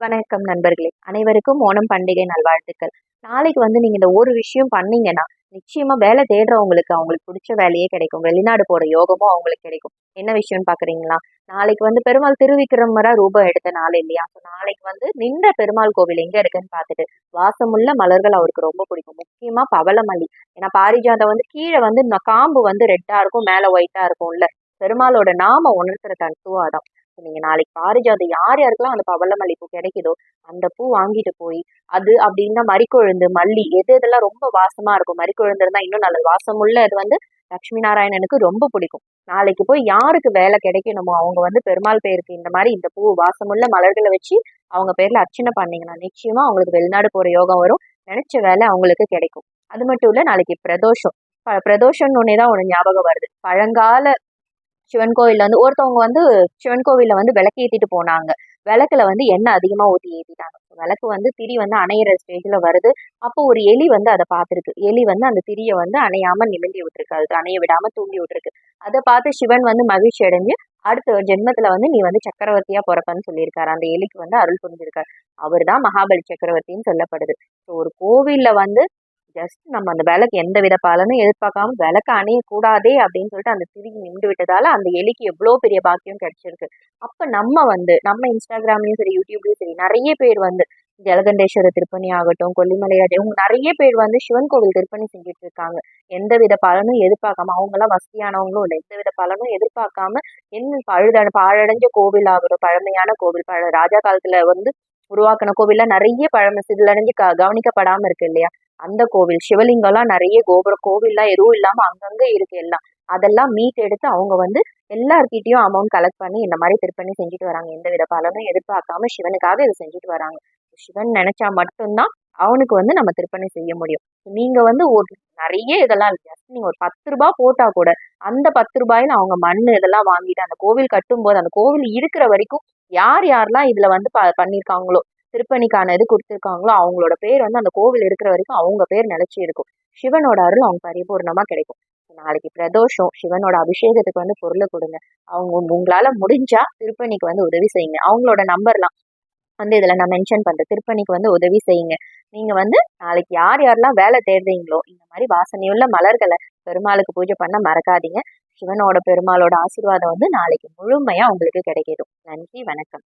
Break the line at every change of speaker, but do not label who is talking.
வணக்கம் நண்பர்களே. அனைவருக்கும் ஓணம் பண்டிகை நல்வாழ்த்துக்கள். நாளைக்கு வந்து நீங்கள் இந்த ஒரு விஷயம் பண்ணீங்கன்னா நிச்சயமாக வேலை தேடுறவங்களுக்கு அவங்களுக்கு பிடிச்ச வேலையே கிடைக்கும். வெளிநாடு போகிற யோகமும் அவங்களுக்கு கிடைக்கும். என்ன விஷயம்னு பார்க்குறீங்களா நாளைக்கு வந்து பெருமாள் திருவிக்கிரமரா ரூபம் எடுத்த நாள் இல்லையா? ஸோ நாளைக்கு வந்து நின்ற பெருமாள் கோவில் எங்கே இருக்குன்னு பார்த்துட்டு வாசமுள்ள மலர்கள் அவருக்கு ரொம்ப பிடிக்கும். முக்கியமாக பவளமல்லி. ஏன்னா பாரிஜாதம் வந்து கீழே வந்து காம்பு வந்து ரெட்டாக இருக்கும் மேலே ஒயிட்டாக இருக்கும்ல. பெருமாளோட நாம உணர்த்துற தத்துவாதம் அதான் நீங்கள் நாளைக்கு பாரிஜாதம் யார் யாருக்கெல்லாம் அந்த பவளமல்லி பூ கிடைக்குதோ அந்த பூ வாங்கிட்டு போய் அது அப்படின்னா மறிக்கொழுந்து மல்லி எது எதெல்லாம் ரொம்ப வாசமா இருக்கும் மறிக்கொழுந்து இருந்தால் இன்னும் நல்லது. வாசமுள்ள இது வந்து லக்ஷ்மி நாராயணனுக்கு ரொம்ப பிடிக்கும். நாளைக்கு போய் யாருக்கு வேலை கிடைக்கணுமோ அவங்க வந்து பெருமாள் பேருக்கு இந்த மாதிரி இந்த பூ வாசமுள்ள மலர்களை வச்சு அவங்க பேர்ல அர்ச்சனை பண்ணீங்கன்னா நிச்சயமா அவங்களுக்கு வெளிநாடு போற யோகம் வரும். நினைச்ச வேலை அவங்களுக்கு கிடைக்கும். அது மட்டும் இல்ல நாளைக்கு பிரதோஷம். பிரதோஷம்னு ஒன்னே தான் ஒன்று ஞாபகம் வருது. பழங்கால சிவன் கோவில்ல வந்து ஒருத்தவங்க வந்து சிவன் கோவிலில் வந்து விளக்கு ஏற்றிட்டு போனாங்க. விளக்குல வந்து எண்ணெய் அதிகமாக ஊற்றி ஏற்றிட்டாங்க விளக்கு வந்து திரி வந்து அணையிற ஸ்டேஜில் வருது. அப்போ ஒரு எலி வந்து அதை பார்த்துருக்கு எலி வந்து அந்த திரியை வந்து அணையாமல் நிமிந்தி விட்டுருக்கு. அது அணைய விடாமல் தூண்டி விட்டுருக்கு. அதை பார்த்து சிவன் வந்து மகிழ்ச்சி அடைஞ்சு அடுத்த ஜென்மத்தில் வந்து நீ வந்து சக்கரவர்த்தியாக பிறப்பன்னு சொல்லியிருக்காரு. அந்த எலிக்கு வந்து அருள் புரிஞ்சிருக்காரு. அவர் தான் மகாபலி சக்கரவர்த்தின்னு சொல்லப்படுது. ஸோ ஒரு கோவிலில் வந்து ஜஸ்ட் நம்ம அந்த விளக்கு எந்த வித பலனும் எதிர்பார்க்காம விளக்கு அணையக்கூடாதே அப்படின்னு சொல்லிட்டு அந்த திருவி நின்று விட்டதால அந்த எலிக்கு எவ்வளோ பெரிய பாக்கியம் கிடைச்சிருக்கு. அப்போ நம்ம வந்து நம்ம இன்ஸ்டாகிராம்லையும் சரி யூடியூப்லேயும் சரி நிறைய பேர் வந்து ஜலகண்டேஸ்வர திருப்பணி ஆகட்டும் கொல்லிமலை இவங்க நிறைய பேர் வந்து சிவன் கோவில் திருப்பணி செஞ்சுட்டு இருக்காங்க. எந்த வித பலனும் எதிர்பார்க்காம அவங்களாம் வசதியானவங்களும் இல்லை எந்த வித பலனும் எதிர்பார்க்காம என்ன பழுத பாழடைஞ்ச கோவில் ஆகட்டும் பழமையான கோவில் பழ ராஜா காலத்துல வந்து உருவாக்கின கோவில்ல நிறைய பழமை சிதிலடைஞ்சு க கவனிக்கப்படாம இருக்கு இல்லையா? அந்த கோவில் சிவலிங்கம்லாம் நிறைய கோபுர கோவில்லாம் எதுவும் இல்லாமல் அங்கங்கே இருக்கு எல்லாம். அதெல்லாம் மீட் எடுத்து அவங்க வந்து எல்லார்கிட்டையும் அமௌண்ட் கலெக்ட் பண்ணி இந்த மாதிரி திருப்பணி செஞ்சுட்டு வராங்க. எந்த வித பலனும் எதிர்பார்க்காம சிவனுக்காக இதை செஞ்சுட்டு வராங்க. சிவன் நினைச்சா மட்டும்தான் அவனுக்கு வந்து நம்ம திருப்பணி செய்ய முடியும். நீங்க வந்து ஒரு நிறைய இதெல்லாம் ஜஸ்ட் நீங்க ஒரு பத்து ரூபாய் போட்டா கூட அந்த பத்து ரூபாயில அவங்க மண் இதெல்லாம் வாங்கிட்டு அந்த கோவில் கட்டும் போது அந்த கோவில் இருக்கிற வரைக்கும் யார் யாரெல்லாம் இதுல வந்து ப பண்ணியிருக்காங்களோ திருப்பணிக்கான இது கொடுத்துருக்காங்களோ அவங்களோட பேர் வந்து அந்த கோவில் இருக்கிற வரைக்கும் அவங்க பேர் நிலச்சி இருக்கும். சிவனோட அருள் அவங்க பரிபூர்ணமாக கிடைக்கும். நாளைக்கு பிரதோஷம் சிவனோட அபிஷேகத்துக்கு வந்து பொருளை கொடுங்க. அவங்க உங்களால் முடிஞ்சா திருப்பணிக்கு வந்து உதவி செய்யுங்க. அவங்களோட நம்பர்லாம் வந்து இதில் நான் மென்ஷன் பண்ணுறேன் திருப்பணிக்கு வந்து உதவி செய்யுங்க. நீங்கள் வந்து நாளைக்கு யார் யாரெல்லாம் வேலை தேடுறீங்களோ இந்த மாதிரி வாசனையுள்ள மலர்களை பெருமாளுக்கு பூஜை பண்ண மறக்காதீங்க. சிவனோட பெருமாளோட ஆசீர்வாதம் வந்து நாளைக்கு முழுமையாக உங்களுக்கு கிடைக்கிடும் நன்றி வணக்கம்.